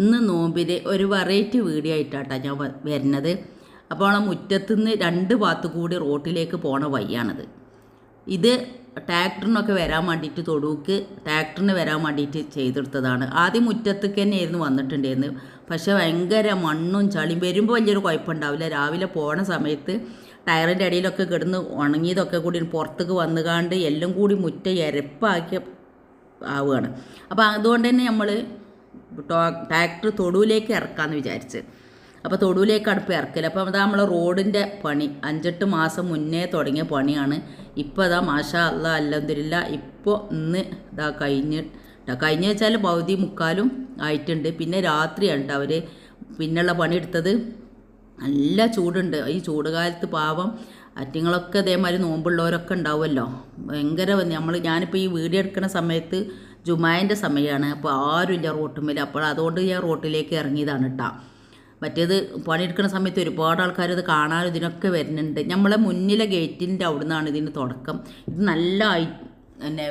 ഇന്ന് നോമ്പിൽ ഒരു വെറൈറ്റി വീഡിയോ ആയിട്ടാട്ടോ ഞാൻ വരുന്നത്. അപ്പോൾ ആ മുറ്റത്തുനിന്ന് രണ്ട് ഭാഗത്ത് കൂടി റോട്ടിലേക്ക് പോണ വഴിയാണിത്. ഇത് ട്രാക്ടറിനൊക്കെ വരാൻ വേണ്ടിയിട്ട് തൊടുക്ക് ട്രാക്ടറിന് വരാൻ വേണ്ടിയിട്ട് ചെയ്തെടുത്തതാണ്. ആദ്യം മുറ്റത്തേക്ക് തന്നെയായിരുന്നു വന്നിട്ടുണ്ടായിരുന്നു പക്ഷേ ഭയങ്കര മണ്ണും ചളിയും വരുമ്പോൾ വലിയൊരു കുഴപ്പമുണ്ടാവില്ല. രാവിലെ പോണ സമയത്ത് ടയറിന്റെ അടിയിലൊക്കെ കിടന്ന് ഉണങ്ങിയതൊക്കെ കൂടി പുറത്തേക്ക് വന്നുകാണ്ട് എല്ലാം കൂടി മുറ്റ എരപ്പാക്കിയ ആവുകയാണ്. അപ്പോൾ അതുകൊണ്ട് തന്നെ നമ്മൾ ട്രാക്ടർ തൊടുവിലേക്ക് ഇറക്കാമെന്ന് വിചാരിച്ച്. അപ്പോൾ തൊടുവിലേക്ക് അടുപ്പ് ഇറക്കില്ല അപ്പോൾ അതാ നമ്മളെ റോഡിന്റെ പണി. അഞ്ചെട്ട് മാസം മുന്നേ തുടങ്ങിയ പണിയാണ്. ഇപ്പോൾ അതാ മാഷ അല്ല അല്ലതില്ല ഇപ്പോൾ ഇന്ന് ഇതാ കഴിഞ്ഞ്. കഴിഞ്ഞ വെച്ചാൽ പകുതി മുക്കാലും ആയിട്ടുണ്ട്. പിന്നെ രാത്രിയാണ് അവർ പിന്നുള്ള പണിയെടുത്തത് നല്ല ചൂടുണ്ട്. ഈ ചൂട് കാലത്ത് പാവം അറ്റിങ്ങളൊക്കെ ഇതേമാതിരി നോമ്പുള്ളവരൊക്കെ ഉണ്ടാവുമല്ലോ. ഭയങ്കര നമ്മൾ ഞാനിപ്പോൾ ഈ വീഡിയോ എടുക്കുന്ന സമയത്ത് ജുമായന്റെ സമയമാണ്. അപ്പോൾ ആരും ആരുമില്ല റോട്ടുമ്മൽ അപ്പോൾ അതുകൊണ്ട് ഞാൻ റോട്ടിലേക്ക് ഇറങ്ങിയതാണ് കേട്ടോ മറ്റേത് പണിയെടുക്കുന്ന സമയത്ത് ഒരുപാട് ആൾക്കാർ ഇത് കാണാൻ ഇതിനൊക്കെ വരുന്നുണ്ട്. നമ്മളെ മുന്നിലെ ഗേറ്റിന്റെ അവിടെ നിന്നാണ് ഇതിന് തുടക്കം. ഇത് നല്ല പിന്നെ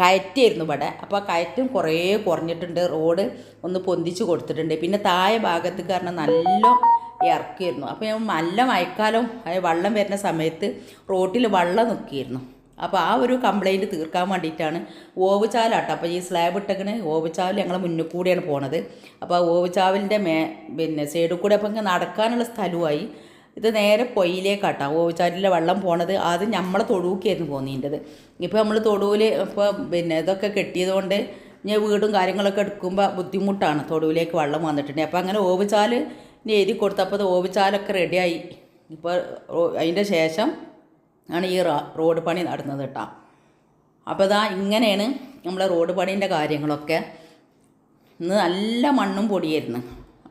കയറ്റായിരുന്നു ഇവിടെ. അപ്പോൾ കയറ്റം കുറേ കുറഞ്ഞിട്ടുണ്ട്. റോഡ് ഒന്ന് പൊന്തിച്ച് കൊടുത്തിട്ടുണ്ട്. പിന്നെ താഴെ ഭാഗത്ത് കാരണം നല്ല ഇറക്കിയിരുന്നു. അപ്പോൾ നല്ല മഴക്കാലം വെള്ളം വരുന്ന സമയത്ത് റോട്ടിൽ വെള്ളം നിൽക്കിയിരുന്നു. അപ്പോൾ ആ ഒരു കംപ്ലൈന്റ് തീർക്കാൻ വേണ്ടിയിട്ടാണ് ഓവുചാലാട്ടോ. അപ്പോൾ ഈ സ്ലാബ് ഇട്ടക്കണ് ഓവുചാവൽ ഞങ്ങൾ മുന്നിൽ കൂടിയാണ് പോണത്. അപ്പോൾ ആ ഓവുചാവലിന്റെ മേ പിന്നെ സൈഡിൽ കൂടെ അപ്പോൾ ഇങ്ങനെ നടക്കാനുള്ള സ്ഥലമായി ഇത് നേരെ പൊയ്യിലേക്കാട്ടോ ഓവുചാലിലെ വെള്ളം പോണത് ആദ്യം നമ്മളെ തൊടുക്കായിരുന്നു പോന്നീന്റെത് ഇപ്പോൾ നമ്മൾ തൊടുവിൽ ഇപ്പോൾ പിന്നെ ഇതൊക്കെ കെട്ടിയതുകൊണ്ട് ഞാൻ വീടും കാര്യങ്ങളൊക്കെ എടുക്കുമ്പോൾ ബുദ്ധിമുട്ടാണ് തൊടുവിലേക്ക് വെള്ളം വന്നിട്ടുണ്ട്. അപ്പോൾ അങ്ങനെ ഓവുചാൽ എഴുതി കൊടുത്തപ്പോൾ അത് ഓവുചാലൊക്കെ റെഡിയായി ഇപ്പോൾ അതിന്റെ ശേഷം ആണ് ഈ റോഡ് പണി നടന്നത് കേട്ടോ അപ്പോൾ ഇതാ ഇങ്ങനെയാണ് നമ്മളെ റോഡ് പണീന്റെ കാര്യങ്ങളൊക്കെ ഇന്ന് നല്ല മണ്ണും പൊടിയായിരുന്നു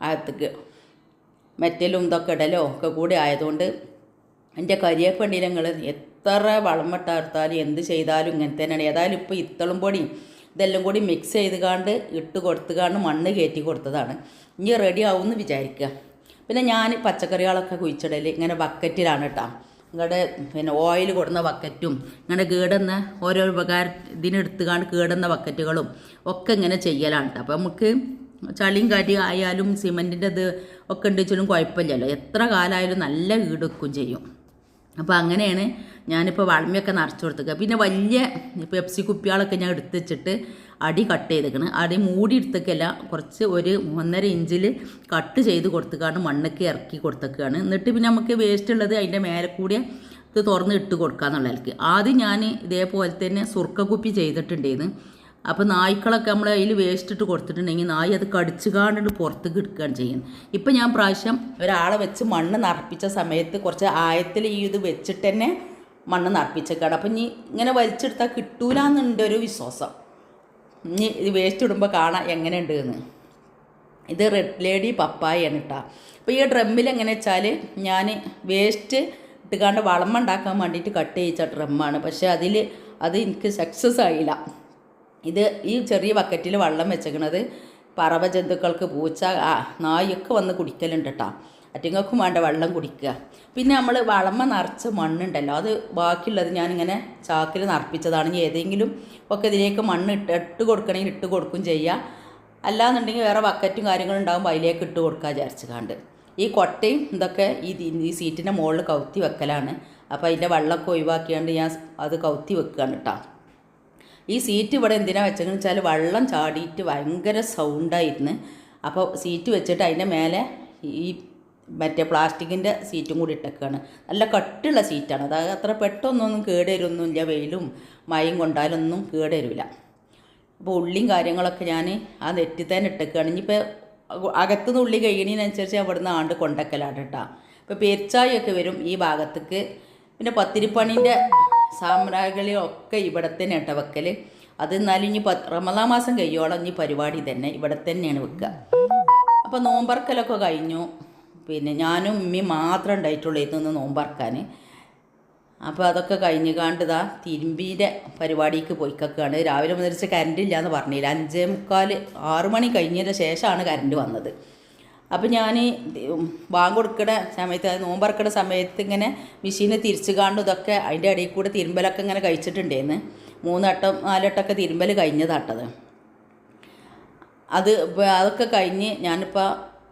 അകത്തേക്ക്. മെറ്റലും ഇതൊക്കെ ഇടലോ ഒക്കെ കൂടി ആയതുകൊണ്ട് എന്റെ കരിയേപ്പണ്ടിനങ്ങൾ എത്ര വളമിട്ടാർത്താലും എന്ത് ചെയ്താലും ഇങ്ങനെ തന്നെയാണ്. ഏതായാലും ഇപ്പോൾ ഇത്തളും പൊടിയും ഇതെല്ലാം കൂടി മിക്സ് ചെയ്ത് കാണ്ട് ഇട്ട് കൊടുത്തുകാണ്ട് മണ്ണ് കയറ്റി കൊടുത്തതാണ്. ഇനി റെഡി ആവുമെന്ന് വിചാരിക്കുക പിന്നെ ഞാൻ പച്ചക്കറികളൊക്കെ കുഴിച്ചിടൽ ഇങ്ങനെ ബക്കറ്റിലാണ് കേട്ടോ ഇങ്ങടെ പിന്നെ ഓയിൽ കൊടുന്ന ബക്കറ്റും ഇങ്ങനെ കേടുന്ന ഓരോ ഉപകാര ഇതിനെടുത്തുകൊണ്ട് കേടുന്ന ബക്കറ്റുകളും ഒക്കെ ഇങ്ങനെ ചെയ്യലാണ്. അപ്പോൾ നമുക്ക് ചളിയും കാറ്റി ആയാലും സിമന്റിന്റെ ഇത് ഒക്കെ ഉണ്ട് വെച്ചാലും കുഴപ്പമില്ലല്ലോ. എത്ര കാലമായാലും നല്ല ഈടുക്കും ചെയ്യും. അപ്പോൾ അങ്ങനെയാണ് ഞാനിപ്പോൾ വളമിയൊക്കെ നിറച്ചു കൊടുത്തത്. പിന്നെ വലിയ പെപ്സി കുപ്പികളൊക്കെ ഞാൻ എടുത്ത് വെച്ചിട്ട് അടി കട്ട് ചെയ്തേക്കണ് അടി മൂടി എടുത്തേക്കല്ല കുറച്ച് ഒരു ഒന്നര ഇഞ്ചിൽ കട്ട് ചെയ്ത് കൊടുത്തേക്കാണ് മണ്ണൊക്കെ ഇറക്കി കൊടുത്തേക്കാണ് എന്നിട്ട് പിന്നെ നമുക്ക് വേസ്റ്റ് ഉള്ളത് അതിന്റെ മേലെ കൂടി ഇത് തുറന്ന് ഇട്ട് കൊടുക്കുക എന്നുള്ള കൊടുക്കാന്നുള്ളതിലേക്ക് ആദ്യം ഞാൻ ഇതേപോലെ തന്നെ സുർക്ക കുപ്പി ചെയ്തിട്ടുണ്ടായിരുന്നു. അപ്പോൾ നായ്ക്കളൊക്കെ നമ്മൾ അതിൽ വേസ്റ്റ് ഇട്ട് കൊടുത്തിട്ടുണ്ടെങ്കിൽ നായി അത് കടിച്ചു കാണ്ടിട്ട് പുറത്തേക്ക് എടുക്കുകയാണ് ചെയ്യുന്നത്. ഇപ്പം ഞാൻ പ്രാവശ്യം ഒരാളെ വെച്ച് മണ്ണ് നിറപ്പിച്ച സമയത്ത് കുറച്ച് ആയത്തിൽ ഈ ഇത് വെച്ചിട്ട് തന്നെ മണ്ണ് നിറപ്പിച്ചേക്കാണ്. അപ്പം ഇനി ഇങ്ങനെ വലിച്ചെടുത്താൽ കിട്ടൂലെന്നുണ്ട് ഒരു വിശ്വാസം. ഇനി ഇത് വേസ്റ്റ് ഇടുമ്പോൾ കാണാം എങ്ങനെയുണ്ട് എന്ന് ഇത് റെഡ് ലേഡി പപ്പായാണ് കേട്ടോ അപ്പോൾ ഈ ഡ്രമ്മിൽ എങ്ങനെ വെച്ചാൽ ഞാൻ വേസ്റ്റ് ഇട്ടുകാണ്ട് വളം ഉണ്ടാക്കാൻ വേണ്ടിയിട്ട് കട്ട് ചെയ്യിച്ച ഡ്രമ്മാണ് പക്ഷേ അതിൽ അത് എനിക്ക് സക്സസ് ആയില്ല. ഇത് ഈ ചെറിയ ബക്കറ്റിൽ വെള്ളം വെച്ചേക്കണത് പറവ ജന്തുക്കൾക്ക് പൂച്ച നായൊക്കെ വന്ന് കുടിക്കലുണ്ട് കേട്ടോ അറ്റിങ്ങൾക്കും വേണ്ട വെള്ളം കുടിക്കുക. പിന്നെ നമ്മൾ വളമ നിറച്ച മണ്ണുണ്ടല്ലോ അത് ബാക്കിയുള്ളത് ഞാനിങ്ങനെ ചാക്കിൽ നിറപ്പിച്ചതാണ്. ഇനി ഏതെങ്കിലും ഒക്കെ ഇതിലേക്ക് മണ്ണ് ഇട്ട് ഇട്ട് കൊടുക്കണമെങ്കിൽ ഇട്ട് കൊടുക്കും ചെയ്യുക അല്ലാന്നുണ്ടെങ്കിൽ വേറെ ബക്കറ്റും കാര്യങ്ങളും ഉണ്ടാകുമ്പോൾ അതിലേക്ക് ഇട്ട് കൊടുക്കുക വിചാരിച്ച് കാണ്ട് ഈ കൊട്ടയും ഇതൊക്കെ ഈ ഈ സീറ്റിന്റെ മുകളിൽ കൗത്തി വെക്കലാണ്. അപ്പോൾ അതിന്റെ വെള്ളമൊക്കെ ഒഴിവാക്കിയാണ്ട് ഞാൻ അത് കൗത്തി വെക്കുകയാണ് കേട്ടോ ഈ സീറ്റ് ഇവിടെ എന്തിനാണ് വെച്ചതെന്ന് വെച്ചാൽ വെള്ളം ചാടിയിട്ട് ഭയങ്കര സൗണ്ടായിരുന്നു. അപ്പോൾ സീറ്റ് വെച്ചിട്ട് അതിന്റെ മേലെ ഈ മറ്റേ പ്ലാസ്റ്റിക്കിന്റെ സീറ്റും കൂടി ഇട്ടേക്കാണ്. നല്ല കട്ടുള്ള സീറ്റാണ്. അത് അത്ര പെട്ടെന്നൊന്നും കേടുവരൊന്നുമില്ല വെയിലും മഴയും കൊണ്ടാലൊന്നും കേടുവരില്ല അപ്പോൾ ഉള്ളിയും കാര്യങ്ങളൊക്കെ ഞാൻ ആ നെറ്റിൽ തന്നെ ഇട്ടേക്കാണ്. ഇനിയിപ്പോൾ അകത്തുനിന്ന് ഉള്ളി കഴിയണതിനനുസരിച്ച് അവിടുന്ന് ആണ്ട് കൊണ്ടക്കലാണ് കേട്ടോ. ഇപ്പോൾ പെരിച്ചായൊക്കെ വരും ഈ ഭാഗത്തേക്ക്. പിന്നെ പത്തിരിപ്പണീന്റെ സാമ്രാഗികളൊക്കെ ഇവിടെ തന്നെ കേട്ടോ വെക്കൽ അത് എന്നാലും ഇനി പത്ത് റമദാ മാസം കഴിയോളം ഇനി പരിപാടി തന്നെ ഇവിടെ തന്നെയാണ് വെക്കുക. അപ്പോൾ നോമ്പറക്കലൊക്കെ കഴിഞ്ഞു. പിന്നെ ഞാനും ഉമ്മയും മാത്രം ഉണ്ടായിട്ടുള്ളൂ ഇതൊന്ന് നോമ്പറക്കാൻ. അപ്പോൾ അതൊക്കെ കഴിഞ്ഞ് കാണ്ടിതാ തിരുമ്പീന്റെ പരിപാടിക്ക് പോയിക്കൊക്കെയാണ്. രാവിലെ മുതലിച്ച് കറണ്ട് ഇല്ല എന്ന് പറഞ്ഞില്ല. അഞ്ചേ മുക്കാൽ ആറു മണി കഴിഞ്ഞതിന് ശേഷമാണ് കറണ്ട് വന്നത്. അപ്പോൾ ഞാൻ ബാങ്ക് കൊടുക്കുന്ന സമയത്ത് നോമ്പറക്കുന്ന സമയത്ത് ഇങ്ങനെ മെഷീനെ തിരിച്ചു കാണും ഇതൊക്കെ അതിന്റെ ഇടയിൽ കൂടെ തിരുമ്പലൊക്കെ ഇങ്ങനെ കഴിച്ചിട്ടുണ്ടായിരുന്നു. മൂന്നട്ടം നാലട്ടമൊക്കെ തിരുമ്പൽ കഴിഞ്ഞതാട്ടത് അത് അതൊക്കെ കഴിഞ്ഞ് ഞാനിപ്പോൾ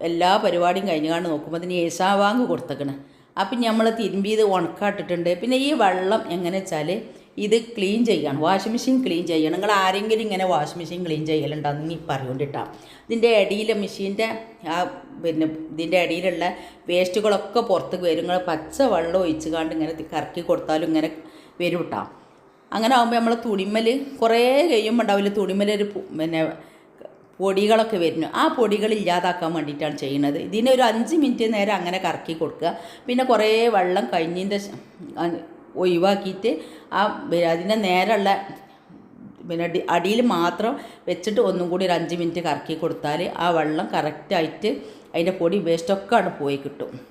എല്ലാ പരിപാടിയും കഴിഞ്ഞാണ് നോക്കുമ്പോൾ അതിന് ഏശാവാങ്ക് കൊടുത്തേക്കണേ. അപ്പം നമ്മൾ തിരുമ്പിയത് ഉണക്കാട്ടിട്ടുണ്ട്. പിന്നെ ഈ വെള്ളം എങ്ങനെ വെച്ചാൽ ഇത് ക്ലീൻ ചെയ്യണം. വാഷിംഗ് മെഷീൻ ക്ലീൻ ചെയ്യണം. നിങ്ങൾ ആരെങ്കിലും ഇങ്ങനെ വാഷിംഗ് മെഷീൻ ക്ലീൻ ചെയ്യലുണ്ടെന്ന് പറയുകൊണ്ടിട്ടാ ഇതിന്റെ അടിയിലെ മെഷീന്റെ ആ പിന്നെ ഇതിന്റെ അടിയിലുള്ള വേസ്റ്റുകളൊക്കെ പുറത്തേക്ക് വരും. നിങ്ങൾ പച്ച വെള്ളം ഒഴിച്ച് കാണ്ട് ഇങ്ങനെ കറക്കി കൊടുത്താലും ഇങ്ങനെ വരും അങ്ങനെ ആകുമ്പോൾ നമ്മൾ തുണിമൽ കുറേ കഴിയുമ്പോൾ ഉണ്ടാവില്ല? തുണിമലൊരു പിന്നെ പൊടികളൊക്കെ വരുന്നു. ആ പൊടികൾ ഇല്ലാതാക്കാൻ വേണ്ടിയിട്ടാണ് ചെയ്യുന്നത്. ഇതിനെ ഒരു അഞ്ച് മിനിറ്റ് നേരം അങ്ങനെ കറക്കി കൊടുക്കുക. പിന്നെ കുറേ വെള്ളം അ- ഒഴിവാക്കിയിട്ട് ആ അതിനെ നേരെയുള്ള പിന്നെ അടിയിൽ മാത്രം വെച്ചിട്ട് ഒന്നും കൂടി ഒരു അഞ്ച് മിനിറ്റ് കറക്കി കൊടുത്താൽ ആ വെള്ളം കറക്റ്റായിട്ട് അതിന്റെ പൊടി വേസ്റ്റൊക്കെ അവിടെ പോയി കിട്ടും.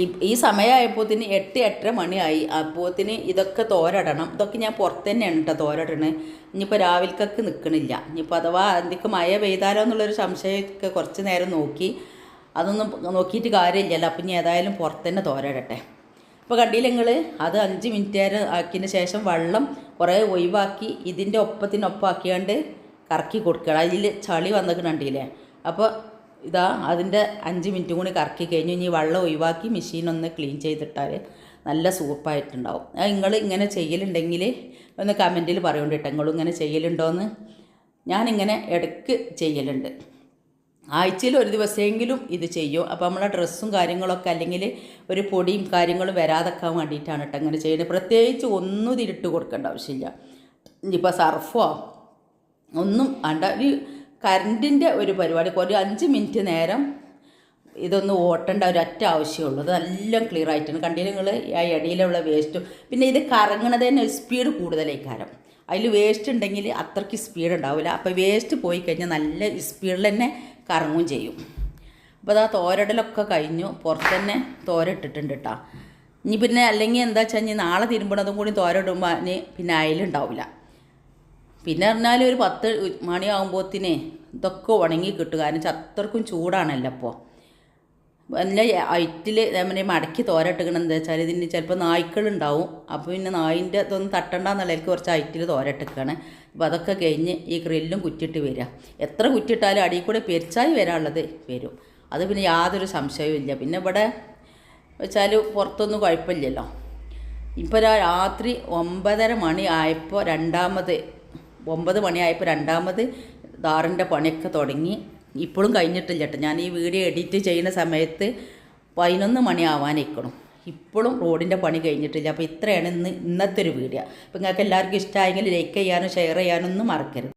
ഈ ഈ സമയമായപ്പോത്തിന് എട്ട് എട്ടര മണിയായി. അപ്പോത്തിന് ഇതൊക്കെ തോരടണം. ഇതൊക്കെ ഞാൻ പുറത്ത് തന്നെയാണ് കേട്ടോ തോരടണേ. ഇനിയിപ്പോൾ രാവിലേക്കൊക്കെ നിൽക്കണില്ല ഇനിയിപ്പോൾ അഥവാ എന്തൊക്കെ മഴ പെയ്താലോ എന്നുള്ളൊരു സംശയമൊക്കെ കുറച്ച് നേരം നോക്കി. അതൊന്നും നോക്കിയിട്ട് കാര്യമില്ലല്ലോ. അപ്പം ഇനി ഏതായാലും പുറത്ത് തന്നെ തോരടട്ടെ. അപ്പോൾ കണ്ടില്ല നിങ്ങൾ അത് അഞ്ച് മിനിറ്റ് നേരം ആക്കിയതിന് ശേഷം വെള്ളം കുറേ ഒഴിവാക്കി ഇതിന്റെ ഒപ്പത്തിനൊപ്പം ആക്കിയാണ്ട് കറക്കി കൊടുക്കണം. അതിൽ ചളി വന്നൊക്കെ കണ്ടില്ലേ? അപ്പോൾ ഇതാ അതിന്റെ അഞ്ച് മിനിറ്റ് കൂടി കറക്കി കഴിഞ്ഞ് ഇനി വെള്ളം ഒഴിവാക്കി മെഷീൻ ഒന്ന് ക്ലീൻ ചെയ്തിട്ടാൽ നല്ല സൂപ്പായിട്ടുണ്ടാവും. അത് നിങ്ങൾ ഇങ്ങനെ ചെയ്യലുണ്ടെങ്കിൽ ഒന്ന് കമന്റിൽ പറയുന്നുണ്ട് നിങ്ങളും ഇങ്ങനെ ചെയ്യലുണ്ടോയെന്ന് ഞാനിങ്ങനെ ഇടയ്ക്ക് ചെയ്യലുണ്ട്. ആഴ്ചയിൽ ഒരു ദിവസമെങ്കിലും ഇത് ചെയ്യും. അപ്പോൾ നമ്മളെ ഡ്രസ്സും കാര്യങ്ങളൊക്കെ അല്ലെങ്കിൽ ഒരു പൊടിയും കാര്യങ്ങളും വരാതെക്കാൻ വേണ്ടിയിട്ടാണ് കേട്ടോ അങ്ങനെ ചെയ്യുന്നത്. പ്രത്യേകിച്ച് ഒന്നും ഇതിലിട്ട് കൊടുക്കേണ്ട ആവശ്യമില്ല. ഇനിയിപ്പോൾ സർഫോ ഒന്നും വേണ്ട. ഒരു കറണ്ടിന്റെ ഒരു പരിപാടി ഒരു അഞ്ച് മിനിറ്റ് നേരം ഇതൊന്ന് ഓട്ടേണ്ട ഒരു ഒറ്റ ആവശ്യമുള്ളൂ. അത് എല്ലാം ക്ലിയർ ആയിട്ടാണ്. കണ്ടില്ല നിങ്ങൾ ആ ഇടയിലുള്ള വേസ്റ്റും പിന്നെ ഇത് കറങ്ങണത് തന്നെ സ്പീഡ് കൂടുതലായി കാരം അതിൽ വേസ്റ്റ് ഉണ്ടെങ്കിൽ അത്രയ്ക്ക് സ്പീഡ് ഉണ്ടാവില്ല. അപ്പോൾ വേസ്റ്റ് പോയി കഴിഞ്ഞാൽ നല്ല സ്പീഡിൽ തന്നെ കറങ്ങും ചെയ്യും. അപ്പോൾ അതാ തോരടലൊക്കെ കഴിഞ്ഞു. പുറത്ത് തന്നെ തോരട്ടിട്ടുണ്ട് കേട്ടോ ഇനി പിന്നെ അല്ലെങ്കിൽ എന്താ വെച്ചാൽ ഇനി നാളെ തിരുമ്പണതും കൂടി തോരടുമ്പോൾ പിന്നെ അയലുണ്ടാവില്ല. പിന്നെ പറഞ്ഞാൽ ഒരു പത്ത് മണിയാകുമ്പോഴത്തേനെ ഇതൊക്കെ ഉണങ്ങി കിട്ടും. കാരണം ചത്തർക്കും ചൂടാണല്ലോ അപ്പോൾ നല്ല ഐറ്റിൽ നമ്മുടെ മടക്കി തോരട്ടിക്കണം എന്താ വെച്ചാൽ ഇതിന് ചിലപ്പോൾ നായ്ക്കളുണ്ടാവും. അപ്പോൾ പിന്നെ നായിന്റെ ഇതൊന്നും തട്ടണ്ടെന്നുള്ളതിലേക്ക് കുറച്ച് ഐറ്റിൽ തോരട്ടിക്കാണ് അപ്പോൾ അതൊക്കെ കഴിഞ്ഞ് ഈ ഗ്രില്ലും കുറ്റിട്ട് വരിക എത്ര കുറ്റിട്ടാലും അടിയിൽ കൂടെ പെരിച്ചായി വരാനുള്ളത് വരും. അത് പിന്നെ യാതൊരു സംശയവും ഇല്ല. പിന്നെ ഇവിടെ വെച്ചാൽ പുറത്തൊന്നും കുഴപ്പമില്ലല്ലോ. ഇപ്പോൾ രാത്രി ഒമ്പതര മണി ആയപ്പോൾ രണ്ടാമത് ഒമ്പത് മണിയായപ്പോൾ രണ്ടാമത് ദാറിന്റെ പണിയൊക്കെ തുടങ്ങി. ഇപ്പോഴും കഴിഞ്ഞിട്ടില്ല ഞാൻ ഈ വീഡിയോ എഡിറ്റ് ചെയ്യുന്ന സമയത്ത് പതിനൊന്ന് മണി ആവാനിരിക്കണം ഇപ്പോഴും റോഡിന്റെ പണി കഴിഞ്ഞിട്ടില്ല. അപ്പോൾ ഇത്രയാണ് ഇന്ന് ഇന്നത്തെ ഒരു വീഡിയോ. അപ്പോൾ നിങ്ങൾക്ക് എല്ലാവർക്കും ഇഷ്ടമായെങ്കിൽ ലൈക്ക് ചെയ്യാനും ഷെയർ ചെയ്യാനൊന്നും മറക്കരുത്.